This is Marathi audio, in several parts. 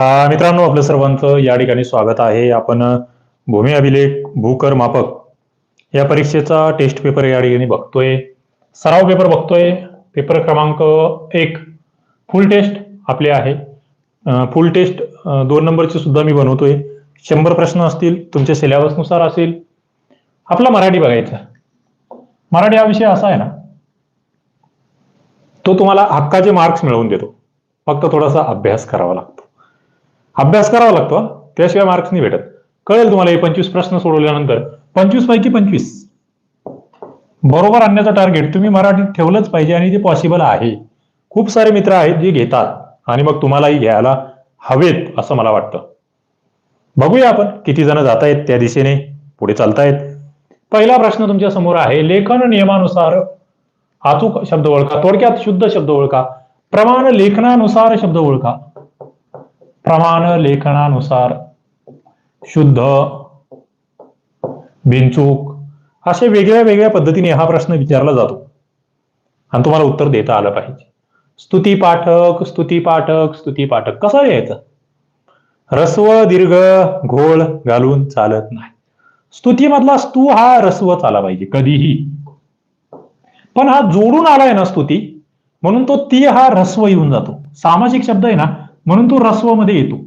मित्रांनो आपलं सर्वांचं या ठिकाणी स्वागत आहे. आपण भूमी अभिलेख भूकर मापक या परीक्षेचा टेस्ट पेपर या ठिकाणी बघतोय. सराव पेपर बघतोय. पेपर क्रमांक एक. फुल टेस्ट आपले आहे. फुल टेस्ट दोन नंबरची सुद्धा मी बनवतोय. शंभर प्रश्न असतील तुमच्या सिलेबसनुसार असेल. आपला मराठी बघायचा. मराठी हा विषय असा आहे ना तो तुम्हाला हक्काचे मार्क्स मिळवून देतो. फक्त थोडासा अभ्यास करावा लागतो. अभ्यास करावा लागतो त्याशिवाय मार्क्स नाही भेटत. कळेल तुम्हाला हे पंचवीस प्रश्न सोडवल्यानंतर. पंचवीस पैकी पंचवीस. बरोबर आणण्याचं टार्गेट तुम्ही मराठीत ठेवलंच पाहिजे आणि ते पॉसिबल आहे. खूप सारे मित्र आहेत जे घेतात आणि मग तुम्हालाही घ्यायला हवेत असं मला वाटतं. बघूया आपण किती जण जात आहेत त्या दिशेने. पुढे चालतायत. पहिला प्रश्न तुमच्यासमोर आहे. लेखन नियमानुसार अचूक शब्द ओळखा. थोडक्यात शुद्ध शब्द ओळखा. प्रमाण लेखनानुसार शब्द ओळखा. प्रमाण लेखनानुसार शुद्ध बिनचूक असे वेगळ्या वेगळ्या पद्धतीने हा प्रश्न विचारला जातो. आणि तुम्हाला उत्तर देता आलं पाहिजे. स्तुती पाठक स्तुती पाठक स्तुती पाठक. कसं लिहायचं? रस्व दीर्घ घोळ घालून चालत नाही. स्तुतीमधला स्तू हा रस्व चाला पाहिजे कधीही. पण हा जोडून आलाय ना स्तुती म्हणून तो ती हा रस्व येऊन जातो. सामाजिक शब्द आहे ना म्हणून तो रस्वमध्ये येतो.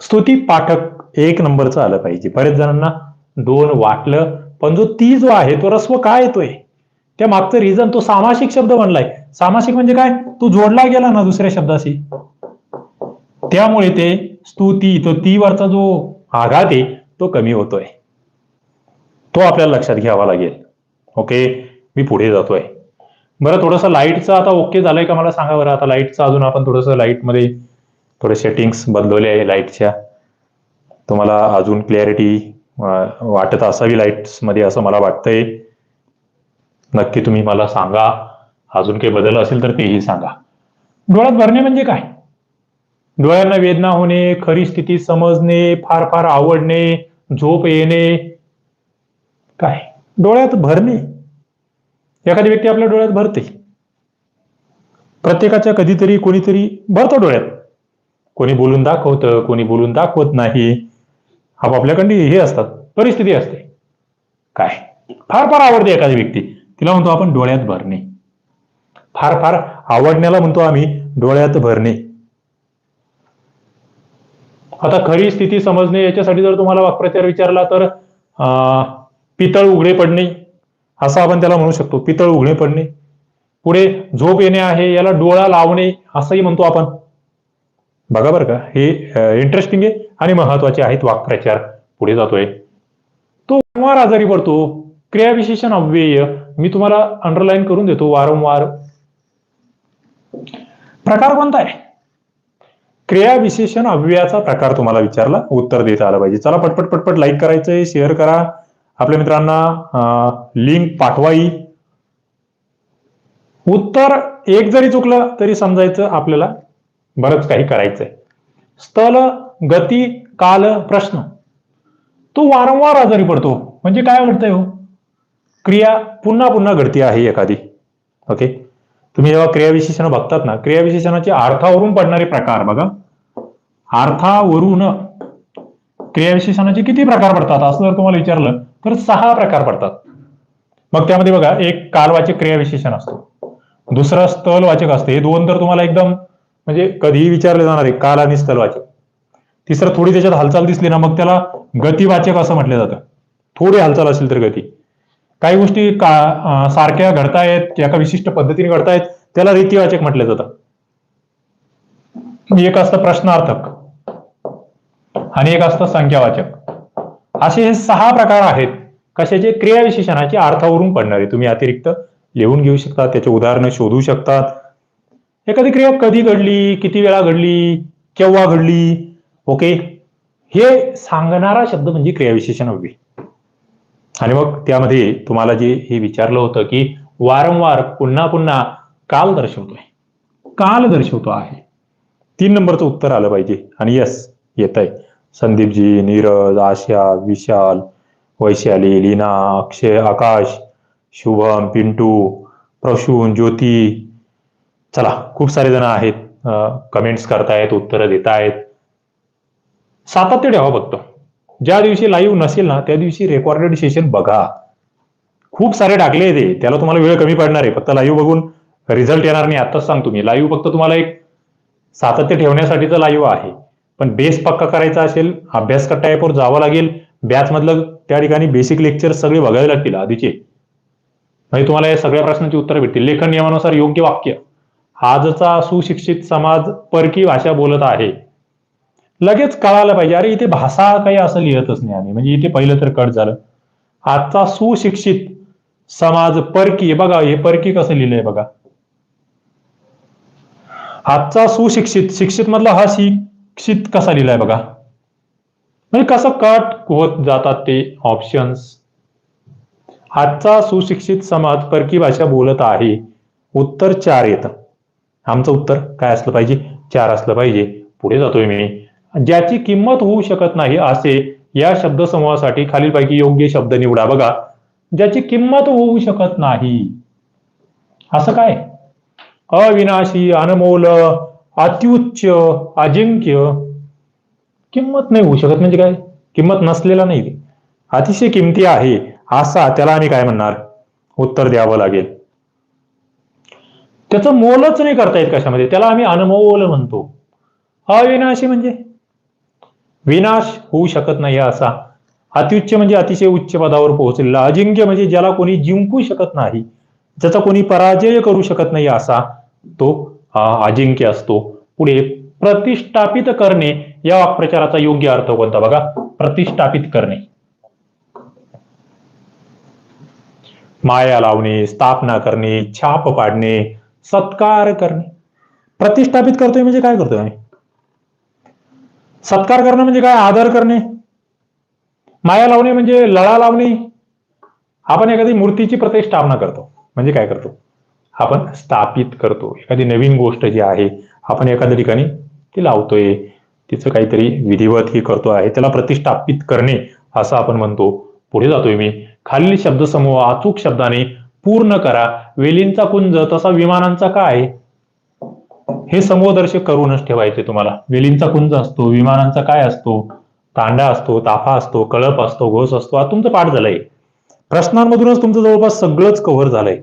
स्तुती पाठक एक नंबरचं आलं पाहिजे. बरेच जणांना दोन वाटलं पण जो ती जो आहे तो रस्व काय येतोय? त्या मागचं रिझन तो सामासिक शब्द बनलाय सामासिक म्हणजे काय? तो जोडला गेला ना दुसऱ्या शब्दाशी. त्यामुळे ते स्तुती तो ती वरचा जो आघात आहे तो कमी होतोय. तो आपल्याला लक्षात घ्यावा लागेल. ओके? मी पुढे जातोय. बरं थोडंसं लाईटचं आता ओके झालंय का मला सांगा बरं? आता लाईटचं अजून आपण थोडंसं लाईटमध्ये थोडे सेटिंग्स बदलवले आहे लाईटच्या तुम्हाला अजून क्लॅरिटी वाटत असावी लाईट्समध्ये असं मला वाटतंय. नक्की तुम्ही मला सांगा. अजून काही बदल असेल तर तेही सांगा. डोळ्यात भरणे म्हणजे काय? डोळ्यांना वेदना होणे खरी स्थिती समजणे फार फार आवडणे झोप येणे काय? डोळ्यात भरणे. एखादी व्यक्ती आपल्या डोळ्यात भरते. प्रत्येकाच्या कधीतरी कोणीतरी भरतो डोळ्यात. कोणी बोलून दाखवतं कोणी बोलून दाखवत नाही. आपापल्याकडे हे असतात परिस्थिती असते. काय? फार फार आवडते एखादी व्यक्ती. तिला म्हणतो आपण डोळ्यात भरणे. फार फार आवडण्याला म्हणतो आम्ही डोळ्यात भरणे. आता खरी स्थिती समजणे याच्यासाठी जर तुम्हाला वाक्प्रचार विचारला तर पितळ उघडे पडणे असं आपण त्याला म्हणू शकतो पितळ उघडे पडणे. पुढे झोप येणे आहे याला डोळा लावणे असंही म्हणतो आपण. बघा बरं का हे इंटरेस्टिंग आहे आणि महत्त्वाचे आहेत वाक्प्रचार. पुढे जातोय. तो वारंवार आजारी पडतो. क्रियाविशेषण अव्यय. मी तुम्हाला अंडरलाईन करून देतो वारंवार. प्रकार कोणता आहे? क्रियाविशेषण अव्ययाचा प्रकार तुम्हाला विचारला उत्तर देता आलं पाहिजे. चला पटपट पटपट लाईक करायचंय शेअर करा. आपल्या मित्रांना लिंक पाठवाई. उत्तर एक जरी चुकलं तरी समजायचं आपल्याला बरंच काही करायचंय. स्थल गती काल प्रश्न. तो वारंवार आजारी पडतो. म्हणजे काय घडतंय हो? क्रिया पुन्हा पुन्हा घडती आहे एखादी. ओके? तुम्ही जेव्हा क्रियाविशेषण बघतात ना क्रियाविशेषणाचे अर्थावरून पडणारे प्रकार बघा. अर्थावरून क्रियाविशेषणाचे किती प्रकार पडतात? असं जर तुम्हाला विचारलं तर सहा प्रकार पडतात. मग त्यामध्ये बघा एक कालवाचक क्रियाविशेषण असतो. दुसरा स्थलवाचक असते. हे दोन तर तुम्हाला एकदम म्हणजे कधीही विचारले जाणार आहे काल आणि स्थलवाचक. तिसरं थोडी त्याच्यात हालचाल दिसली ना मग त्याला गतिवाचक असं म्हटलं जातं. थोडी हालचाल असेल तर गती. काही गोष्टी का सारख्या घडतायत एका विशिष्ट पद्धतीने घडतायत त्याला रीतिवाचक म्हटलं जातं. एक असतं प्रश्नार्थक. आणि एक असतं संख्यावाचक. असे हे सहा प्रकार आहेत. कशाचे? क्रियाविशेषणाचे अर्थावरून पडणारे. तुम्ही अतिरिक्त लिहून घेऊ शकता त्याचे उदाहरणं शोधू शकतात. एखादी क्रिया कधी घडली किती वेळा घडली केव्हा घडली? ओके? हे सांगणारा शब्द म्हणजे क्रियाविशेषण हवी. आणि मग त्यामध्ये तुम्हाला जे हे विचारलं होतं की वारंवार पुन्हा पुन्हा काल दर्शवतोय. काल दर्शवतो आहे. तीन नंबरचं उत्तर आलं पाहिजे. आणि यस येत आहे संदीपजी नीरज आशा विशाल वैशाली लीना अक्षय आकाश शुभम पिंटू प्रसून ज्योती. चला खूप सारे जण आहेत. कमेंट्स करतायत उत्तरं देतायत. सातत्य ठेवा फक्त. ज्या दिवशी लाईव्ह नसेल ना त्या दिवशी रेकॉर्डेड सेशन बघा. खूप सारे टाकले ते. त्याला तुम्हाला वेळ कमी पडणार आहे. फक्त लाईव्ह बघून रिझल्ट येणार नाही. आताच सांगतो मी. लाईव्ह फक्त तुम्हाला एक सातत्य ठेवण्यासाठीचं लाईव्ह आहे. पण बेस पक्का करायचा असेल अभ्यास करता ॲपवर जावं लागेल. बॅच मधलं त्या ठिकाणी बेसिक लेक्चर सगळे बघावे लागतील आधीचे. म्हणजे तुम्हाला या सगळ्या प्रश्नांची उत्तरं भेटतील. लेखन नियमानुसार योग्य वाक्य. आजचा सुशिक्षित समाज परकी भाषा बोलत आहे. लगेच कळायला पाहिजे. अरे इथे भाषा काही असं लिहितच नाही आम्ही. म्हणजे इथे पहिलं तर कट झालं. आजचा सुशिक्षित समाज परकी बघा हे परकी कसं लिहिलंय बघा. आजचा सुशिक्षित शिक्षित मधला हा शिक्षित कसा लिहिलाय बघा. म्हणजे कसं कट होत जातात ते ऑप्शन्स आजचा सुशिक्षित समाज परकी भाषा बोलत आहे. उत्तर चार येतं. आमचं उत्तर काय असलं पाहिजे? चार असलं पाहिजे. पुढे जातोय मी. ज्याची किंमत होऊ शकत नाही असे या शब्दसमूहासाठी खालीलपैकी योग्य शब्द निवडा बघा. ज्याची किंमत होऊ शकत नाही. असं काय? अविनाशी अनमोल अत्युच्च अजिंक्य किंमत नाही होऊ शकत. म्हणजे काय? किंमत नसलेला नाही. अतिशय किमती आहे असा त्याला आम्ही काय म्हणणार? उत्तर द्यावं लागेल. त्याचं मोलच नाही करता येत कशामध्ये. त्याला आम्ही अनमोल म्हणतो. अविनाशी म्हणजे? विनाश होऊ शकत नाही असा. अतिउच्च म्हणजे अतिशय उच्च पदावर पोहोचलेला. अजिंक्य म्हणजे ज्याला कोणी जिंकू शकत नाही. ज्याचा कोणी पराजय करू शकत नाही असा तो अजिंक्य असतो. पुढे प्रतिष्ठापित करणे या वाक्प्रचाराचा योग्य अर्थ कोणता बघा? प्रतिष्ठापित करणे. माया लावणे स्थापना करणे छाप पाडणे सत्कार करणे. प्रतिष्ठापित करतोय म्हणजे काय करतोय आम्ही? सत्कार करणं म्हणजे काय? आदर करणे. माया लावणे म्हणजे लळा लावणे. आपण एखादी मूर्तीची प्रतिष्ठापना करतो. म्हणजे काय करतो? आपण स्थापित करतो. एखादी नवीन गोष्ट जी आहे आपण एखाद्या ठिकाणी ती लावतोय. तिचं काहीतरी विधिवत ही करतो आहे. त्याला प्रतिष्ठापित करणे असं आपण म्हणतो. पुढे जातोय मी. खालील शब्दसमूह अचूक शब्दाने पूर्ण करा. वेलींचा कुंज तसा विमानांचा काय? हे समूहदर्शक करूनच ठेवायचे तुम्हाला. वेलींचा कुंज असतो विमानांचा काय असतो? तांडा असतो ताफा असतो कळप असतो घोस असतो. हा तुमचं पाठ झालंय. प्रश्नांमधूनच तुमचं जवळपास सगळंच कव्हर झालंय.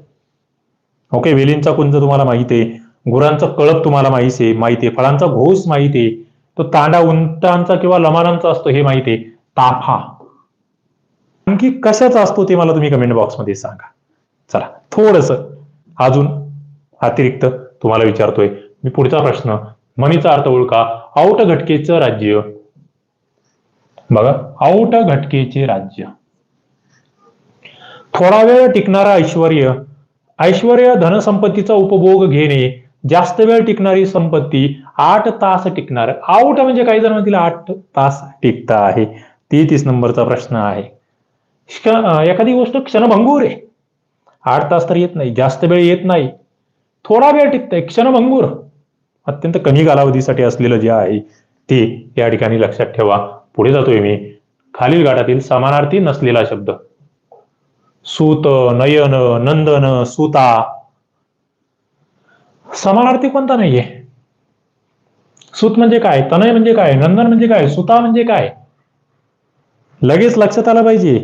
ओके वेलींचा कुंज तुम्हाला माहिती आहे. गुरांचा कळप तुम्हाला माहिती आहे माहिती आहे. फळांचा घोस माहिती आहे. तो तांडा उंटांचा किंवा लमानांचा असतो हे माहिती आहे. ताफा. आणखी कशाचा असतो ते मला तुम्ही कमेंट बॉक्समध्ये सांगा. चला थोडस अजून अतिरिक्त तुम्हाला विचारतोय. मी पुढचा प्रश्न मणीचा अर्थ ओळखा. आऊट घटकेचं राज्य. बघा आऊट घटकेचे राज्य. थोडा वेळ टिकणारा ऐश्वर ऐश्वर धनसंपत्तीचा उपभोग घेणे. जास्त वेळ टिकणारी संपत्ती. आठ तास टिकणार. आउट म्हणजे काही जण म्हणतील आठ तास टिकता आहे. तेहतीस नंबरचा प्रश्न आहे. एखादी गोष्ट क्षणभंगूर आहे. आठ तास तर येत नाही जास्त वेळ येत नाही. थोडा वेळ टिकतंय क्षणभंगूर. अत्यंत कमी कालावधीसाठी असलेलं जे आहे ते या ठिकाणी लक्षात ठेवा. पुढे जातोय मी. खालील गाठातील समानार्थी नसलेला शब्द. सूत नयन नंदन सुता. समानार्थी कोणता नाहीये? सूत म्हणजे काय? तनय म्हणजे काय? नंदन म्हणजे काय? सुता म्हणजे काय? लगेच लक्षात आलं पाहिजे.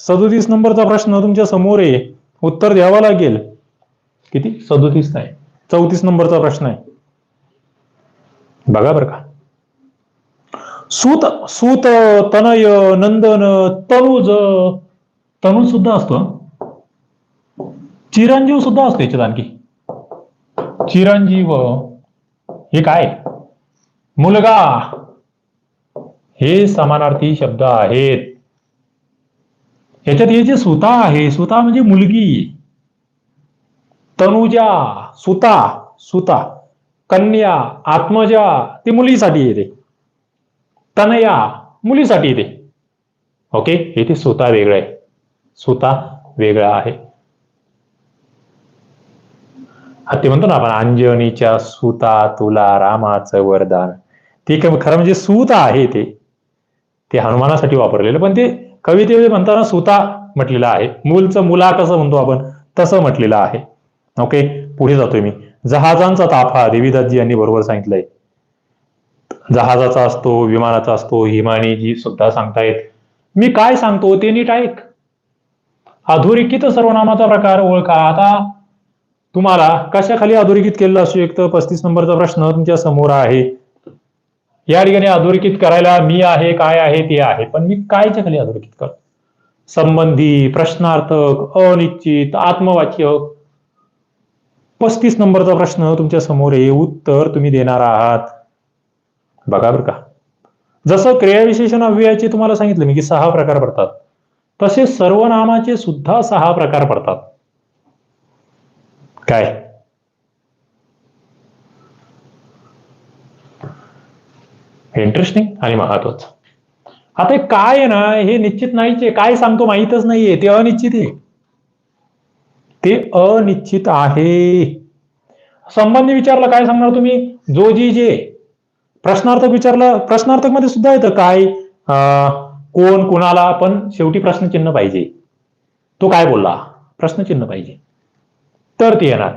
सदोतीस नंबरचा प्रश्न तुमच्यासमोर आहे. उत्तर द्यावं लागेल. किती? सदोतीस नाही. चौतीस नंबरचा प्रश्न आहे. बघा बरं का. सूत सूत तनय नंदन तनुज तनुज सुद्धा असतो चिरंजीव सुद्धा असतो याच्यात आणखी. चिरंजीव. हे काय? मुलगा. हे समानार्थी शब्द आहेत. याच्यात हे जे सुता आहे सुता म्हणजे मुलगी. तनुजा सुता सुता. कन्या आत्मजा ते मुलीसाठी येते. तनया मुलीसाठी येते. ओके? येथे सुता वेगळं आहे. सुता वेगळा आहे. ते म्हणतो ना आपण अंजनीच्या सुता तुला रामाचं वरदान. ते खरं म्हणजे सूत आहे ते. ते हनुमानासाठी वापरलेलं पण ते कवितेमध्ये म्हणताना सुता म्हटलेलं आहे. मूलचं मुला कसं म्हणतो आपण? तसं म्हटलेलं आहे. ओके? पुढे जातोय मी. जहाजांचा ताफा देवीदासजी यांनी बरोबर सांगितलंय. जहाजाचा असतो विमानाचा असतो हिमानी जी सुद्धा सांगतायत. मी काय सांगतो? ते नीट ऐक अधोरेखित सर्वनामाचा प्रकार ओळखा. आता तुम्हाला कशाखाली अधोरेखित केलेलं असू शकतं? पस्तीस नंबरचा प्रश्न तुमच्यासमोर आहे. या ठिकाणी अधोरेखित करायला मी आहे काय आहे ते आहे. पण मी कायच्या खाली अधोरेखित करतो? संबंधी प्रश्नार्थक अनिश्चित आत्मवाच्यक पस्तीस नंबरचा प्रश्न तुमच्यासमोर आहे. उत्तर तुम्ही देणार आहात. बघा बरं का. जसं क्रियाविशेषण अव्ययाचे तुम्हाला सांगितलं मी की सहा प्रकार पडतात. तसे सर्वनामाचे सुद्धा सहा प्रकार पडतात. काय? इंटरेस्टिंग आणि महत्वाचं आता हे काय आहे ना हे निश्चित नाहीच आहे. काय सांगतो माहीतच नाहीये. ते अनिश्चित आहे. ते अनिश्चित आहे. संबंधी विचारला काय सांगणार तुम्ही? जो जी जे प्रश्नार्थक विचारलं प्रश्नार्थकमध्ये सुद्धा येतं काय? अं, कोण कुणाला पण शेवटी प्रश्नचिन्ह पाहिजे. तो काय बोलला? प्रश्नचिन्ह पाहिजे. तर ते येणार.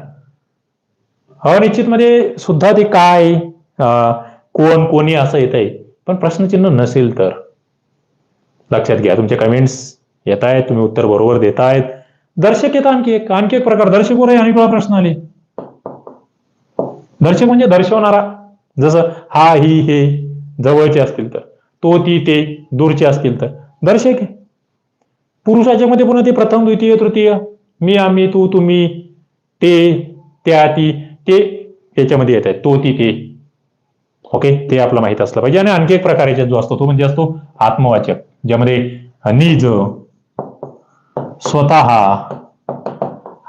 अनिश्चित मध्ये सुद्धा ते काय? कोण कोणी असं येत आहे पण प्रश्नचिन्ह नसेल तर. लक्षात घ्या तुमचे कमेंट्स येत आहेत तुम्ही उत्तर बरोबर देतायत. दर्शक येत आणखी एक आणखी एक प्रकार. दर्शक आहे आणि मला प्रश्न आले? दर्शक म्हणजे दर्शवणारा. जसं हा ही हे जवळचे असतील तर. तो ती ते दूरचे असतील तर. दर्शक आहे पुरुषाच्या मध्ये पुन्हा ते प्रथम द्वितीय तृतीय. मी आम्ही तू तुम्ही ते त्या ती ते याच्यामध्ये येत आहेत तो ती ते. ओके? ते आपलं माहीत असलं पाहिजे. आणि आणखी एक प्रकार जो असतो तो म्हणजे असतो आत्मवाचक. ज्यामध्ये निज स्वतः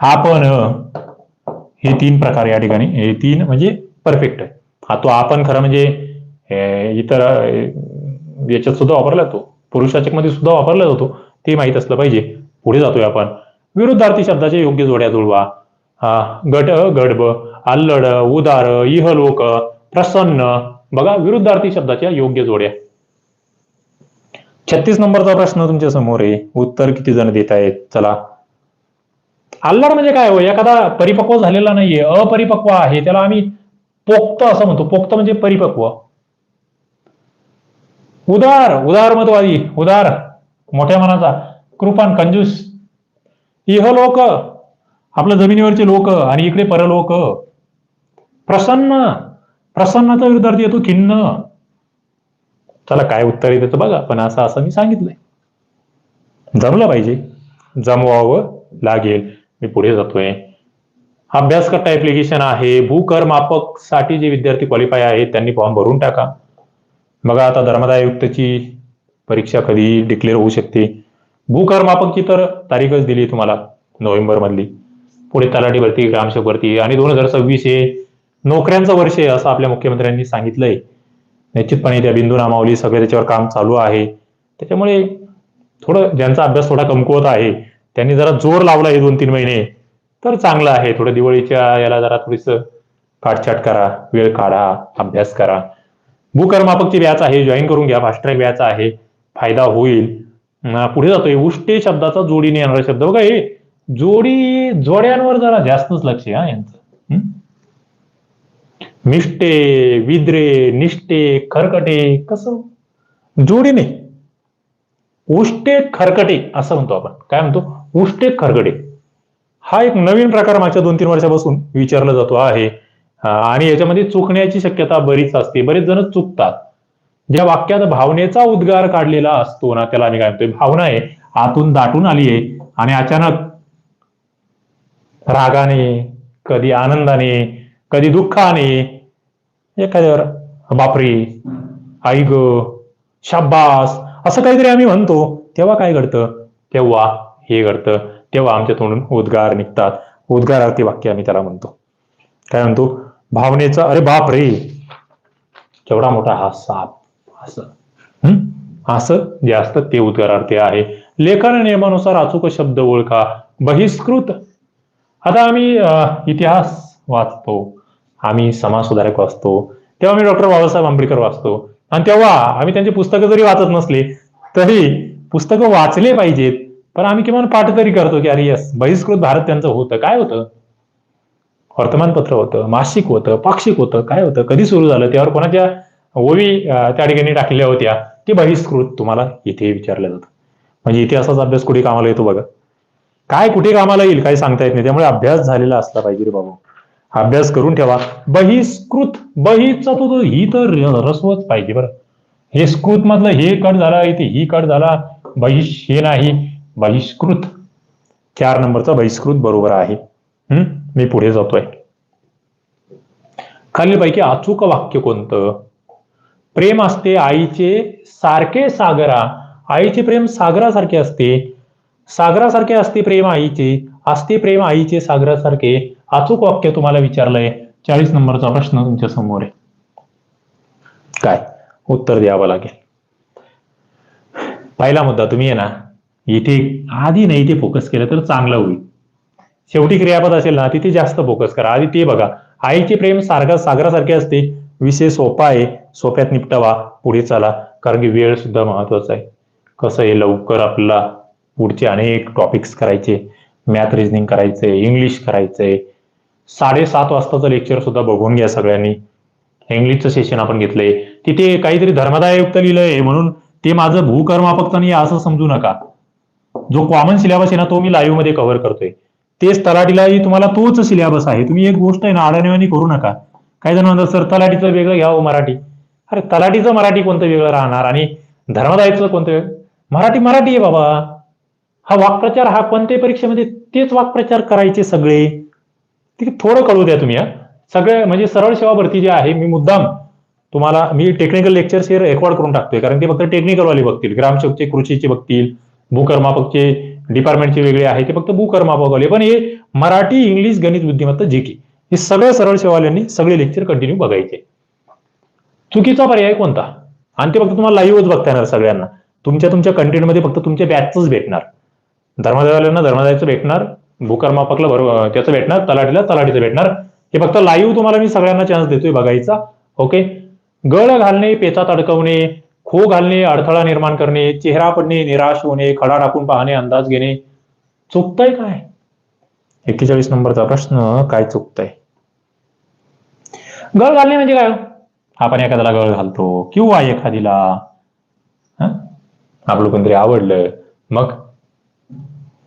आपण हे तीन प्रकार या ठिकाणी हे तीन म्हणजे परफेक्ट आहे हा तो आपण खरं म्हणजे इतर याच्यात सुद्धा वापरला जातो. पुरुषाचकमध्ये सुद्धा वापरला जातो. ते माहीत असलं पाहिजे. पुढे जातोय आपण. विरुद्धार्थी शब्दाच्या योग्य जोड्या जुळवा. गट गडब अल्लड उदार इहलोक प्रसन्न. बघा विरुद्धार्थी शब्दाच्या योग्य जोड्या. छत्तीस नंबरचा प्रश्न तुमच्यासमोर आहे. उत्तर किती जण देत आहेत? चला. अल्लड म्हणजे काय हो? एखादा परिपक्व झालेला नाहीये. अपरिपक्व आहे. त्याला आम्ही पोक्त असं म्हणतो. पोक्त म्हणजे परिपक्व. उदार उदारमतवादी उदार मोठ्या मनाचा कृपान कंजूस. इह लोक आपल्या जमिनीवरचे लोक आणि इकडे परलोक. प्रसन्न. प्रसन्नाचा विरुद्धार्थी येतो खिन्न. चला काय उत्तर येते ते बघा पण असं असं मी सांगितलंय. जमलं पाहिजे. जमवावं लागेल. मी पुढे जातोय. अभ्यास करता ऍप्लिकेशन आहे. भूकरमापकसाठी जे विद्यार्थी क्वालिफाय आहेत त्यांनी फॉर्म भरून टाका. बघा आता धर्मदाय आयुक्तची परीक्षा कधी डिक्लेअर होऊ शकते. भूकरमापकची तर तारीखच दिली तुम्हाला नोव्हेंबर मधली पुढे तलाठी भरती ग्रामसेवक भरती आणि दोन हजार सव्वीस हे नोकऱ्यांचं वर्ष आहे असं आपल्या मुख्यमंत्र्यांनी सांगितलंय. निश्चितपणे त्या बिंदू नामावली सगळे त्याच्यावर काम चालू आहे. त्याच्यामुळे थोडं ज्यांचा अभ्यास थोडा कमकुवत आहे त्यांनी जरा जोर लावला हे दोन तीन महिने. तर चांगलं आहे. थोडं दिवाळीच्या याला जरा थोडीस काटछाट करा वेळ काढा अभ्यास करा. भूकर्मापकची व्याच आहे जॉईन करून घ्या फास्ट्रॅक व्याच आहे फायदा होईल. पुढे जातोय. उष्टे शब्दाचा जोडीने येणारा शब्द. बघा हे जोडी जोड्यांवर जरा जास्तच लक्ष आहे यांचं. निष्ठे विद्रे निष्ठे खरकटे कसं? जोडीने. उष्टे खरकटे असं म्हणतो आपण. काय म्हणतो? उष्टे खरकटे हा एक नवीन प्रकार मागच्या दोन तीन वर्षापासून विचारला जातो आहे. आणि याच्यामध्ये चुकण्याची शक्यता बरीच असते. बरेच जण चुकतात. ज्या वाक्यात भावनेचा उद्गार काढलेला असतो ना त्याला आम्ही काय म्हणतोय? भावना आहे. आतून दाटून आली आहे. आणि अचानक रागाने कधी आनंदाने कधी दुःखाने एखाद्यावर बापरे आई ग शाब्बास असं काहीतरी आम्ही म्हणतो. तेव्हा काय घडतं? तेव्हा हे घडतं. तेव्हा आमच्या तोंडून उद्गार निघतात. उद्गारार्थी वाक्य आम्ही त्याला म्हणतो. काय म्हणतो? भावनेचा अरे बाप रे केवढा मोठा हा साप. असं. हम्म असं जे असतं ते उद्गारार्थी आहे. लेखन नियमानुसार अचूक शब्द ओळखा. बहिष्कृत. आता आम्ही इतिहास वाचतो. आम्ही समाज सुधारक वाचतो तेव्हा मी डॉक्टर बाबासाहेब आंबेडकर वाचतो. आणि तेव्हा आम्ही त्यांची पुस्तकं जरी वाचत नसले तरी पुस्तकं वाचले पाहिजेत. पण आम्ही किमान पाठ तरी करतो की अरे यस बहिष्कृत भारत त्यांचं होतं. काय होतं? वर्तमानपत्र होतं मासिक होतं पाक्षिक होतं काय होतं? कधी सुरू झालं? त्यावर कोणाच्या ओवी त्या ठिकाणी टाकलेल्या होत्या? ते बहिष्कृत तुम्हाला इथे विचारलं जातं. म्हणजे इतिहासाचा अभ्यास कुठे कामाला येतो बघा. काय कुठे कामाला येईल? काही सांगता येत नाही. त्यामुळे अभ्यास झालेला असला पाहिजे रे बाबा. अभ्यास करून ठेवा. बहिष्कृत बहिचा तो तो ही तर रसवच पाहिजे बरं. हे स्कृत मधलं हे कट झाला इथे ही कट झाला बहिष हे नाही बहिष्कृत. चार नंबरचा बहिष्कृत बरोबर आहे. हम्म मी पुढे जातोय. खालीलपैकी अचूक वाक्य कोणतं? प्रेम असते आईचे सारखे सागरा. आईचे प्रेम सागरासारखे असते. सागरासारखे असते प्रेम आईचे असते प्रेम आईचे सागरासारखे. अचूक वाक्य तुम्हाला विचारलंय. चाळीस नंबरचा प्रश्न तुमच्यासमोर आहे. काय? उत्तर द्यावं लागेल. पहिला मुद्दा तुम्ही आहे ना इथे आधी नाही इथे फोकस केलं तर चांगलं होईल. शेवटी क्रियापद असेल ना तिथे जास्त फोकस करा. आधी ते बघा. आईचे प्रेम सारखा सागरासारखे असते. विषय सोपा आहे. सोप्यात निपटावा. पुढे चला. कारण की वेळ सुद्धा महत्त्वाचा आहे. कसं आहे लवकर आपला? पुढचे अनेक टॉपिक्स करायचे. मॅथ रिजनिंग करायचंय. इंग्लिश करायचंय. साडेसात वाजताचं लेक्चर सुद्धा बघून घ्या सगळ्यांनी. इंग्लिशचं सेशन आपण घेतलंय. तिथे काहीतरी धर्मदायुक्त लिहिलंय म्हणून ते माझं भूकर्मापक्त नाही असं समजू नका. जो कॉमन सिलेबस आहे ना तो मी लाईव्हमध्ये कव्हर करतोय. तेच तलाठीलाही तुम्हाला तोच सिलेबस आहे. तुम्ही एक गोष्ट आहे ना आडाणीवाणी करू नका. काही जण म्हणतात सर तलाठीचं वेगळं घ्यावं मराठी. अरे तलाठीचं मराठी कोणतं वेगळं राहणार? आणि धर्मदायचं कोणतं वेगळं? मराठी मराठी आहे बाबा. हा वाक्प्रचार हा कोणत्याही परीक्षेमध्ये तेच वाक्प्रचार करायचे सगळे. ठीक थोडं कळू द्या तुम्ही हा. सगळे म्हणजे सरळ सेवा भरती जी आहे मी मुद्दाम तुम्हाला मी टेक्निकल लेक्चर्स हे रेकॉर्ड करून टाकतोय कारण ते फक्त टेक्निकल वाले बघतील. ग्रामसेवकचे कृषीचे बघतील भूकर्मापकचे डिपार्टमेंटचे वेगळे आहे ते फक्त भूकर्मापकवाले पण हे मराठी इंग्लिश गणित बुद्धिमत्ता जी की हे सगळ्या सरळ सेवाल्यांनी सगळे लेक्चर कंटिन्यू बघायचे. चुकीचा पर्याय कोणता? आणि ते फक्त तुम्हाला लाईव्हच बघता येणार सगळ्यांना. तुमच्या तुमच्या कंटेंटमध्ये फक्त तुमच्या बॅचच भेटणार. धर्मदेवाल्यांना धर्मदायचं भेटणार. भूकर्मापकला बरोबर त्याचं भेटणार तलाठीला तलाठीचं भेटणार. हे फक्त लाईव्ह तुम्हाला मी सगळ्यांना चान्स देतोय बघायचा ओके गळ घालणे पेचात अडकवणे खो घालणे अडथळा निर्माण करणे चेहरा पडणे निराश होणे खडा टाकून पाहणे अंदाज घेणे. चुकतंय काय? एक्केचाळीस नंबरचा प्रश्न काय चुकतंय? गळ घालणे म्हणजे काय हो? आपण एखाद्याला गळ घालतो किंवा एखादीला आपलं कोणतरी आवडलं मग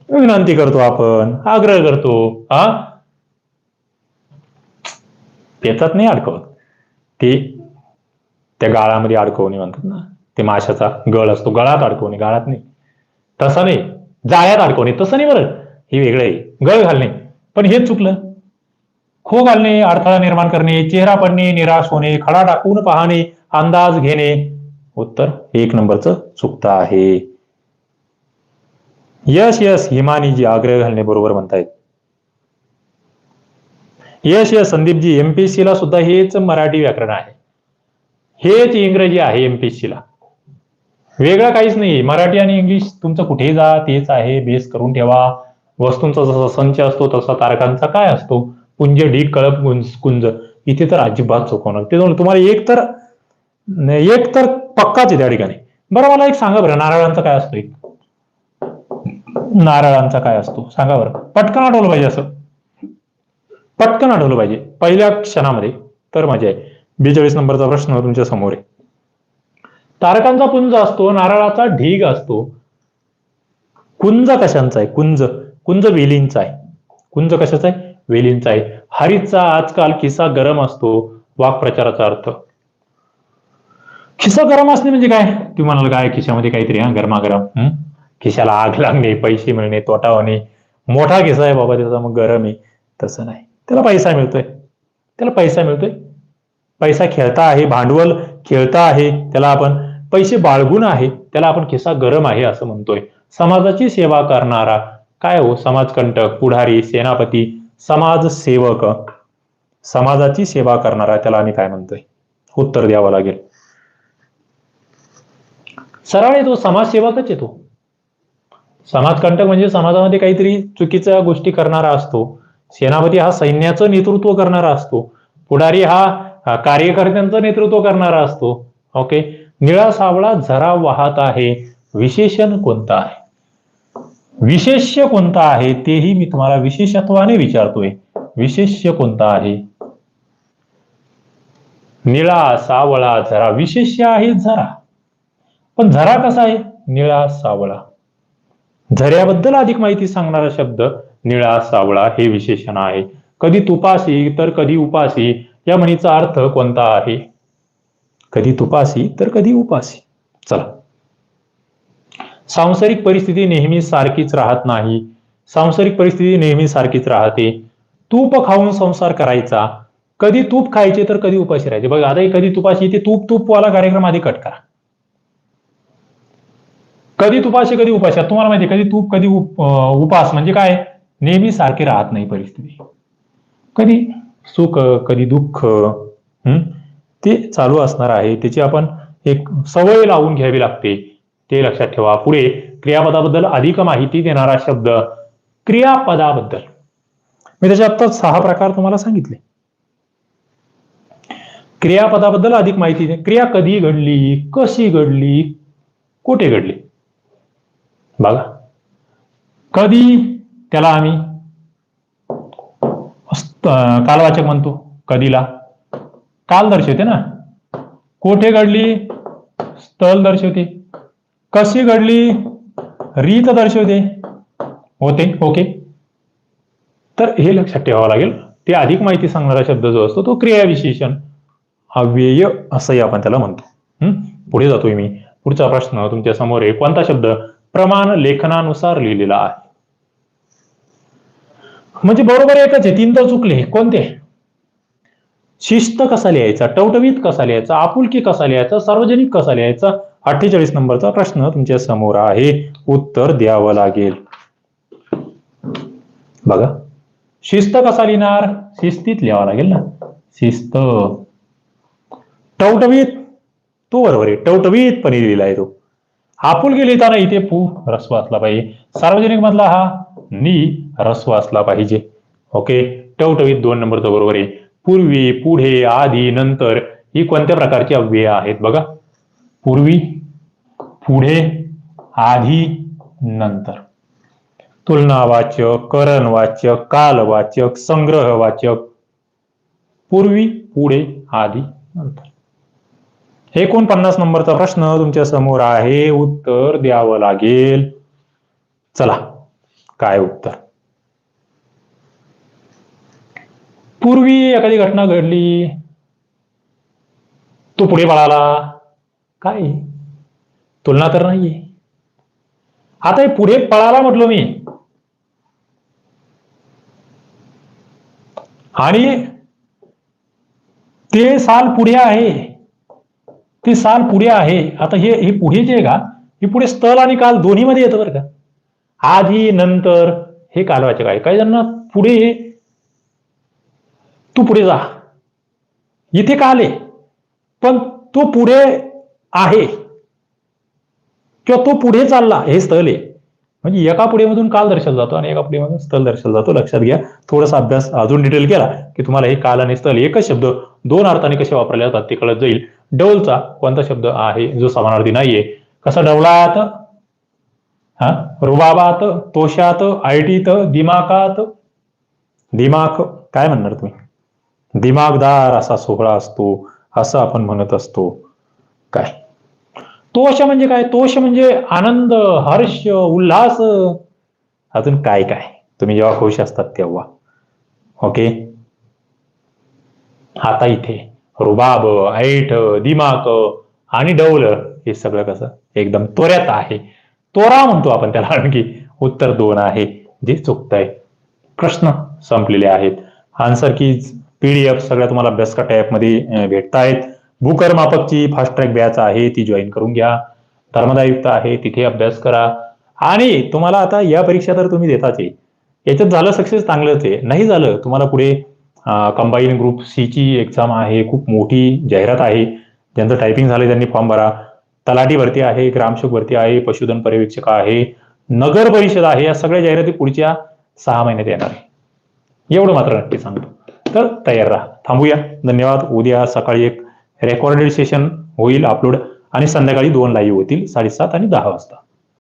विनंती करतो आपण आग्रह करतो हा? त्याच्यात नाही अडकवत. ते त्या गाळामध्ये अडकवणे म्हणतात ना. ते माशाचा गळ असतो गळात अडकवणे गाळात नाही. तसं नाही. जाळ्यात अडकवणे तसं नाही बरं. हे वेगळं आहे. गळ घालणे. पण हेच चुकलं. खो घालणे अडथळा निर्माण करणे चेहरा पडणे निराश होणे खडा टाकून पाहणे अंदाज घेणे. उत्तर एक नंबरचं चुकतं आहे. यश हिमानी हिमानीजी आग्रह घालणे बरोबर म्हणतायत. यश यस संदीपजी एमपीएससी ला सुद्धा हेच मराठी व्याकरण आहे. हेच इंग्रजी आहे एमपीएससी ला. वेगळं काहीच नाही मराठी आणि इंग्लिश तुमचं कुठेही जा तेच आहे बेस करून ठेवा. वस्तूंचा जसा संच असतो तसा तारखांचा काय असतो? पुंज ढीक कळप गुंज कुंज. इथे तर अजिबात चुकवणार ते तुम्हाला एक तर एक तर पक्काच आहे त्या ठिकाणी. बरं मला एक सांगा बरं नारळांचा काय असतो एक नारळांचा काय असतो? सांगा बरं. पटकन आठवलं पाहिजे असं. पटकन आठवलं पाहिजे. पहिल्या क्षणामध्ये तर मजा आहे बेचाळीस नंबरचा प्रश्न तुमच्यासमोर आहे. तारकांचा पुंज असतो नारळाचा ढीग असतो. कुंज कशांचा आहे? कुंज. कुंज वेलींचा आहे. कुंज कशाचा आहे? वेलींचा आहे. हरीचा आजकाल खिसा गरम असतो वाक्प्रचाराचा अर्थ. खिसा गरम असणे म्हणजे काय? तुम्ही म्हणाल काय खिशामध्ये काहीतरी हा गरमागरम. खिशाला आग लागणे पैसे मिळणे तोटा होणे. मोठा खिसा आहे बाबा त्याचा मग गरम आहे. तसं नाही. त्याला पैसा मिळतोय. त्याला पैसा मिळतोय. पैसा खेळता आहे भांडवल खेळता आहे त्याला आपण पैसे बाळगून आहे त्याला आपण खिसा गरम आहे असं म्हणतोय. समाजाची सेवा करणारा काय हो? समाजकंटक पुढारी सेनापती समाजसेवक समाजाची सेवा करणारा त्याला आम्ही काय म्हणतोय? उत्तर द्यावं लागेल. सरळ आहे तो समाजसेवकच येतो समाजकंटक म्हणजे समाजामध्ये काहीतरी चुकीच्या गोष्टी करणारा असतो. सेनापती हा सैन्याचं नेतृत्व करणारा असतो. पुढारी हा कार्यकर्त्यांचं नेतृत्व करणारा असतो. ओके निळा सावळा झरा वाहत आहे. विशेषण कोणतं आहे? विशेष्य कोणतं आहे? तेही मी तुम्हाला विशेषत्वाने विचारतोय. विशेष्य कोणता आहे? निळा सावळा झरा विशेष्य आहे झरा पण झरा कसा आहे? निळा सावळा. झऱ्याबद्दल अधिक माहिती सांगणारा शब्द निळा सावळा हे विशेषण आहे. कधी तुपासी तर कधी उपासी या म्हणीचा अर्थ कोणता आहे? कधी तुपासी तर कधी उपासी चला. सांसारिक परिस्थिती नेहमी सारखीच राहत नाही. सांसारिक परिस्थिती नेहमी सारखीच राहते. तूप खाऊन संसार करायचा. कधी तूप खायचे तर कधी उपाशी राहायचे. बघा आता हे कधी तुपाशी ते तूप तूपवाला कार्यक्रम आधी कट करा. कधी तुपाशी कधी उपाशी. तुम्हाला माहिती कधी तूप कधी उपास म्हणजे काय? नेहमी सारखी राहत नाही परिस्थिती. कधी सुख कधी दुःख हम्म ते चालू असणार आहे. त्याची आपण एक सवय लावून घ्यावी लागते. ते लक्षात ठेवा. पुढे क्रियापदाबद्दल अधिक माहिती देणारा शब्द क्रियापदाबद्दल. मी त्याच्या आता सहा प्रकार तुम्हाला सांगितले. क्रियापदाबद्दल अधिक माहिती दे. क्रिया कधी घडली कशी घडली कुठे घडली? बघा. कधी त्याला आम्ही कालवाचक म्हणतो कधीला. काल दर्शवते ना. कोठे घडली? स्थल दर्शवते. कशी घडली? रीत दर्शवते. होते ओके. तर हे लक्षात ठेवावं लागेल. ते अधिक माहिती सांगणारा शब्द जो असतो तो क्रियाविशेषण अव्यय असंही आपण त्याला म्हणतो. पुढे जातोय मी. पुढचा प्रश्न तुमच्यासमोर आहे कोणता शब्द? प्रमाण लेखनानुसार लिहिलेला आहे. म्हणजे बरोबर एकच आहे तीन तर चुकले. कोणते? शिस्त कसा लिहायचा? टवटवीत कसा लिहायचा? आपुलकी कसा लिहायचा? सार्वजनिक कसा लिहायचा? अठ्ठेचाळीस नंबरचा प्रश्न तुमच्यासमोर आहे. उत्तर द्यावं लागेल. बघा. शिस्त कसा लिहिणार? शिस्तीत लिहावा लागेल ना? शिस्त. टवटवीत. तो बरोबर आहे. टवटवीतपणे लिहिला आहे तो. आपुलकी लिहिताना इथे पू रस्व असला पाहिजे. सार्वजनिक मधला हा नी रस्व असला पाहिजे. ओके? टवटवीत दोन नंबरचं बरोबर आहे. पूर्वी पुढे आधी नंतर ही कोणत्या प्रकारची अव्यय आहेत बघा? पूर्वी पुढे आधी नंतर. तुलनावाचक करणवाचक कालवाचक संग्रहवाचक. पूर्वी पुढे आधी नंतर. एकोणपन्नास नंबरचा प्रश्न तुमच्यासमोर आहे. उत्तर द्यावं लागेल. चला काय उत्तर? पूर्वी एखादी घटना घडली. तो पुढे पळाला काय? तुलना तर नाहीये. आता हे पुढे पळाला म्हटलो मी. आणि ते साल पुढे आहे. ते साल पुढे आहे. आता हे हे पुढे जे आहे का हे पुढे स्थल आणि काल दोन्ही मध्ये येतं बरं का. आधी नंतर हे कालवाचक आहे. काही जणांना पुढे तू पुढे जा. इथे काल आहे पण तो पुढे आहे. किंवा तो पुढे चालला हे स्थल आहे. म्हणजे एका पुढेमधून काल दर्शवला जातो आणि एका पुढेमधून स्थल दर्शवला जातो. लक्षात घ्या थोडासा अभ्यास अजून डिटेल केला की तुम्हाला हे काल आणि स्थल एकच शब्द दोन अर्थाने कसे वापरले जातात ते कळत जाईल. डवलचा कोणता शब्द आहे? जो समानार्थी नाहीये. कसा डवलात हा? रुबाबात तोशात आयटीत दिमाकात. दिमाग काय म्हणणार तुम्ही? दिमागदार असा सोहळा असतो असं आपण म्हणत असतो. काय? तोष म्हणजे काय? तोष म्हणजे आनंद हर्ष उल्हास. अजून काय काय? तुम्ही जेव्हा खुश असतात तेव्हा. ओके? आता इथे. रुबाब ऐठ दिमाक आणि डौल हे सगळं कसं एकदम त्वऱ्यात आहे. तोरा म्हणतो आपण त्याला आणखी उत्तर दोन आहे जे चुकतंय. प्रश्न संपलेले आहेत. आन्सर की पीडीएफ सगळ्या तुम्हाला अभ्यासका मध्ये भेटतायत. भूकर मापकची फास्ट ट्रॅक बॅच आहे ती जॉईन करून घ्या. धर्मदायुक्त आहे तिथे अभ्यास करा. आणि तुम्हाला आता या परीक्षा तर तुम्ही देताच आहे. याच्यात झालं सक्सेस चांगलंच आहे. नाही झालं तुम्हाला पुढे कंबाईन ग्रुप सी ची एक्झाम आहे खूप मोठी जाहिरात आहे. ज्यांचं टायपिंग झालं त्यांनी फॉर्म भरा. तलाठी भरती आहे ग्रामसेवक भरती आहे पशुधन पर्यवेक्षक आहे नगर परिषद आहे या सगळ्या जाहिराती पुढच्या सहा महिन्यात येणार आहे. एवढं मात्र नक्की सांगतो. तर तयार राहा. थांबूया. धन्यवाद. उद्या सकाळी एक रेकॉर्डेड सेशन होईल अपलोड आणि संध्याकाळी दोन लाईव्ह होतील साडेसात आणि दहा वाजता.